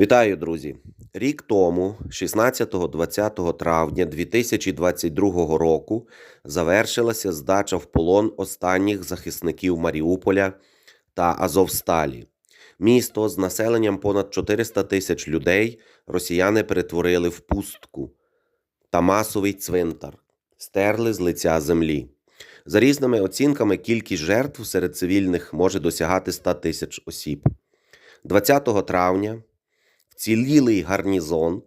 Вітаю, друзі! Рік тому, 16-20 травня 2022 року, завершилася здача в полон останніх захисників Маріуполя та Азовсталі. Місто з населенням понад 400 тисяч людей росіяни перетворили в пустку та масовий цвинтар, стерли з лиця землі. За різними оцінками, кількість жертв серед цивільних може досягати 100 тисяч осіб. 20 травня вцілілий гарнізон,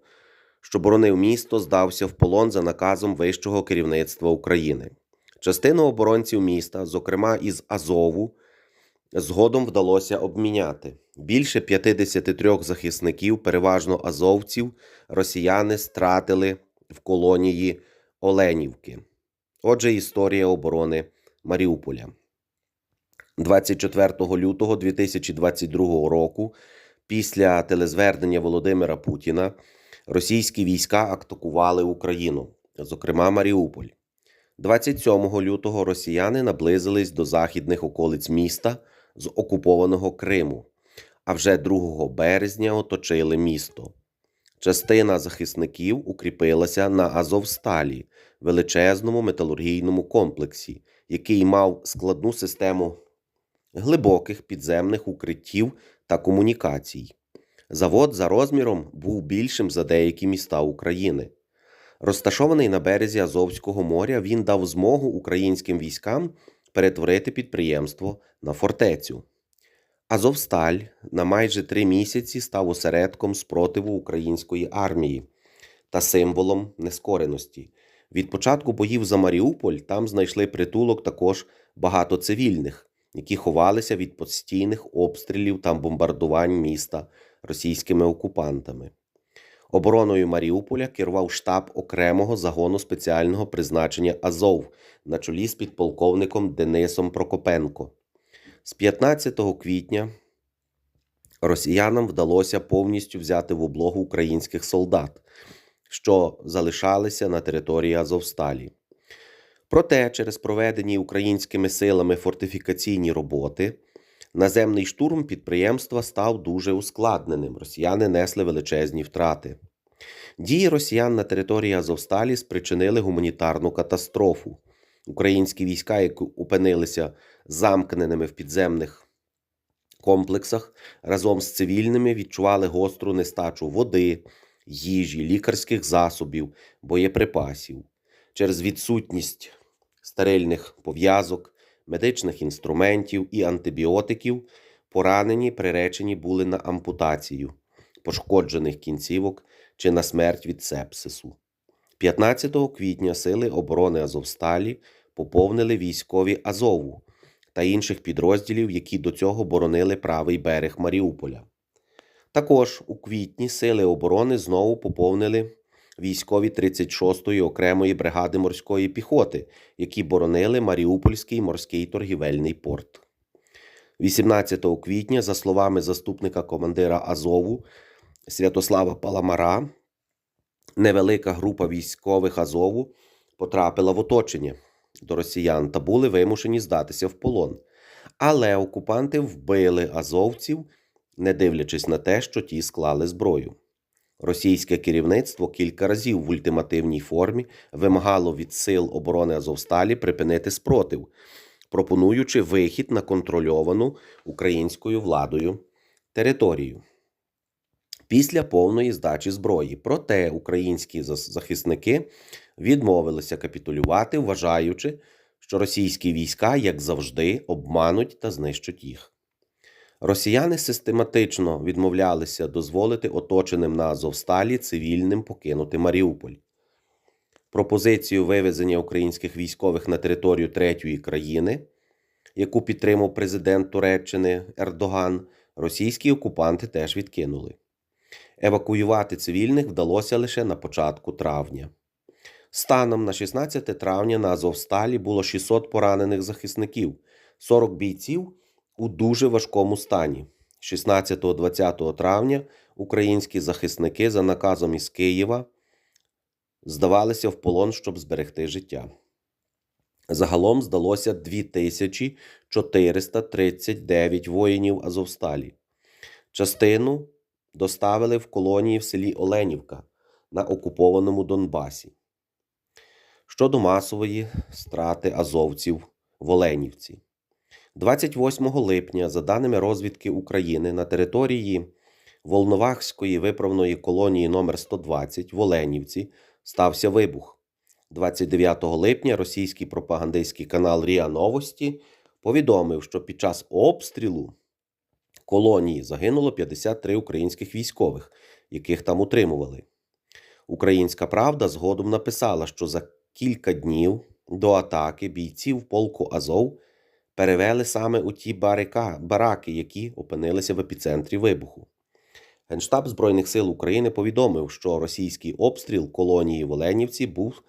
що боронив місто, здався в полон за наказом вищого керівництва України. Частину оборонців міста, зокрема із Азову, згодом вдалося обміняти. Більше 53 захисників, переважно азовців, росіяни стратили в колонії Оленівки. Отже, історія оборони Маріуполя. 24 лютого 2022 року, після телезвернення Володимира Путіна, російські війська атакували Україну, зокрема Маріуполь. 27 лютого росіяни наблизились до західних околиць міста з окупованого Криму, а вже 2 березня оточили місто. Частина захисників укріпилася на Азовсталі, величезному металургійному комплексі, який мав складну систему глибоких підземних укриттів та комунікацій. Завод за розміром був більшим за деякі міста України. Розташований на березі Азовського моря, він дав змогу українським військам перетворити підприємство на фортецю. Азовсталь на майже три місяці став осередком спротиву української армії та символом нескореності. Від початку боїв за Маріуполь там знайшли притулок також багато цивільних, які ховалися від постійних обстрілів та бомбардувань міста російськими окупантами. Обороною Маріуполя керував штаб окремого загону спеціального призначення Азов на чолі з підполковником Денисом Прокопенко. З 15 квітня росіянам вдалося повністю взяти в облогу українських солдат, що залишалися на території Азовсталі. Проте, через проведені українськими силами фортифікаційні роботи, наземний штурм підприємства став дуже ускладненим. Росіяни несли величезні втрати. Дії росіян на території Азовсталі спричинили гуманітарну катастрофу. Українські війська, які опинилися замкненими в підземних комплексах, разом з цивільними відчували гостру нестачу води, їжі, лікарських засобів, боєприпасів. Через відсутність стерильних пов'язок, медичних інструментів і антибіотиків поранені приречені були на ампутацію пошкоджених кінцівок чи на смерть від сепсису. 15 квітня сили оборони Азовсталі поповнили військові Азову та інших підрозділів, які до цього боронили правий берег Маріуполя. Також у квітні сили оборони знову поповнили військові 36-ї окремої бригади морської піхоти, які боронили Маріупольський морський торгівельний порт. 18 квітня, за словами заступника командира Азову Святослава Паламара, невелика група військових Азову потрапила в оточення до росіян та були вимушені здатися в полон. Але окупанти вбили азовців, не дивлячись на те, що ті склали зброю. Російське керівництво кілька разів в ультимативній формі вимагало від сил оборони Азовсталі припинити спротив, пропонуючи вихід на контрольовану українською владою територію. Після повної здачі зброї. Проте українські захисники відмовилися капітулювати, вважаючи, що російські війська, як завжди, обмануть та знищать їх. Росіяни систематично відмовлялися дозволити оточеним на Азовсталі цивільним покинути Маріуполь. Пропозицію вивезення українських військових на територію третьої країни, яку підтримав президент Туреччини Ердоган, російські окупанти теж відкинули. Евакуювати цивільних вдалося лише на початку травня. Станом на 16 травня на Азовсталі було 600 поранених захисників, 40 бійців у дуже важкому стані. 16-20 травня українські захисники за наказом із Києва здавалися в полон, щоб зберегти життя. Загалом здалося 2439 воїнів Азовсталі. Частину доставили в колонії в селі Оленівка на окупованому Донбасі. Щодо масової страти азовців в Оленівці. 28 липня, за даними розвідки України, на території Волновахської виправної колонії номер 120 в Оленівці стався вибух. 29 липня російський пропагандистський канал Ріа Новості повідомив, що під час обстрілу колонії загинуло 53 українських військових, яких там утримували. Українська правда згодом написала, що за кілька днів до атаки бійців полку Азов перевели саме у ті барика, бараки, які опинилися в епіцентрі вибуху. Генштаб Збройних сил України повідомив, що російський обстріл колонії в Оленівці був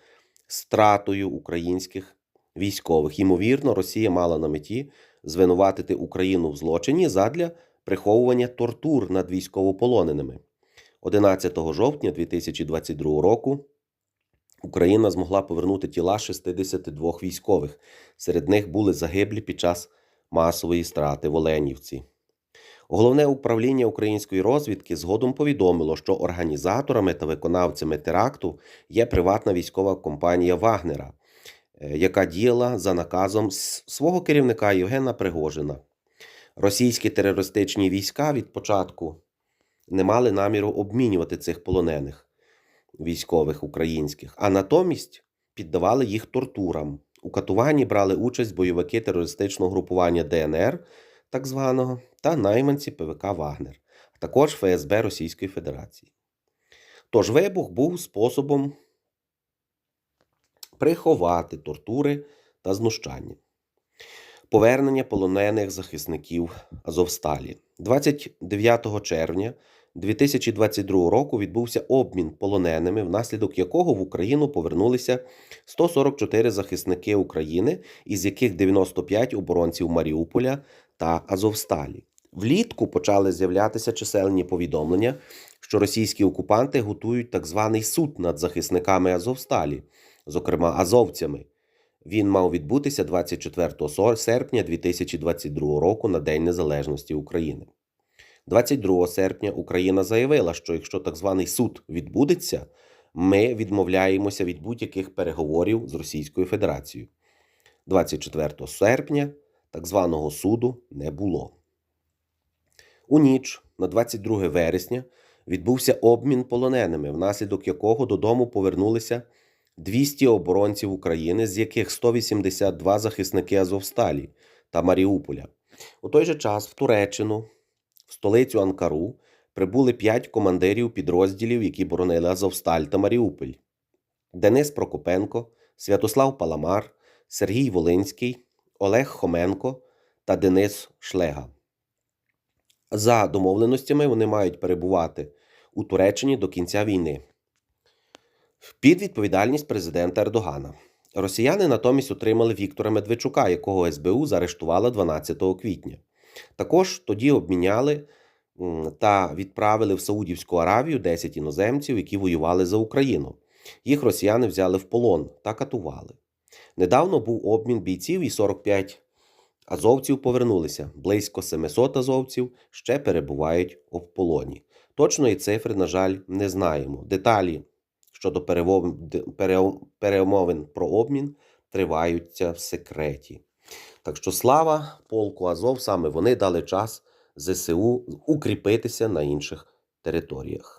стратою українських військових. Ймовірно, Росія мала на меті звинуватити Україну в злочині задля приховування тортур над військовополоненими. 11 жовтня 2022 року Україна змогла повернути тіла 62 військових. Серед них були загиблі під час масової страти в Оленівці. Головне управління української розвідки згодом повідомило, що організаторами та виконавцями теракту є приватна військова компанія Вагнера, е, яка діяла за наказом свого керівника Євгена Пригожина. Російські терористичні війська від початку не мали наміру обмінювати цих полонених військових українських, а натомість піддавали їх тортурам. У катуванні брали участь бойовики терористичного групування ДНР, так званого, та найманці ПВК Вагнер, а також ФСБ Російської Федерації. Тож вибух був способом приховати тортури та знущання. Повернення полонених захисників Азовсталі. 29 червня 2022 року відбувся обмін полоненими, внаслідок якого в Україну повернулися 144 захисники України, із яких 95 оборонців Маріуполя та Азовсталі. Влітку почали з'являтися чисельні повідомлення, що російські окупанти готують так званий суд над захисниками Азовсталі, зокрема азовцями. Він мав відбутися 24 сор- серпня 2022 року на День Незалежності України. 22 серпня Україна заявила, що якщо так званий суд відбудеться, ми відмовляємося від будь-яких переговорів з Російською Федерацією. 24 серпня так званого суду не було. У ніч на 22 вересня відбувся обмін полоненими, внаслідок якого додому повернулися 200 оборонців України, з яких 182 захисники Азовсталі та Маріуполя. У той же час в Туреччину, столицю Анкару, прибули 5 командирів підрозділів, які боронили Азовсталь та Маріуполь. Денис Прокопенко, Святослав Паламар, Сергій Волинський, Олег Хоменко та Денис Шлега. За домовленостями вони мають перебувати у Туреччині до кінця війни. Під відповідальність президента Ердогана. Росіяни натомість отримали Віктора Медведчука, якого СБУ заарештувала 12 квітня. Також тоді обміняли та відправили в Саудівську Аравію 10 іноземців, які воювали за Україну. Їх росіяни взяли в полон та катували. Недавно був обмін бійців і 45 азовців повернулися. Близько 700 азовців ще перебувають в полоні. Точної цифри, на жаль, не знаємо. Деталі щодо перемовин про обмін триваються в секреті. Так що слава полку Азов, саме вони дали час ЗСУ укріпитися на інших територіях.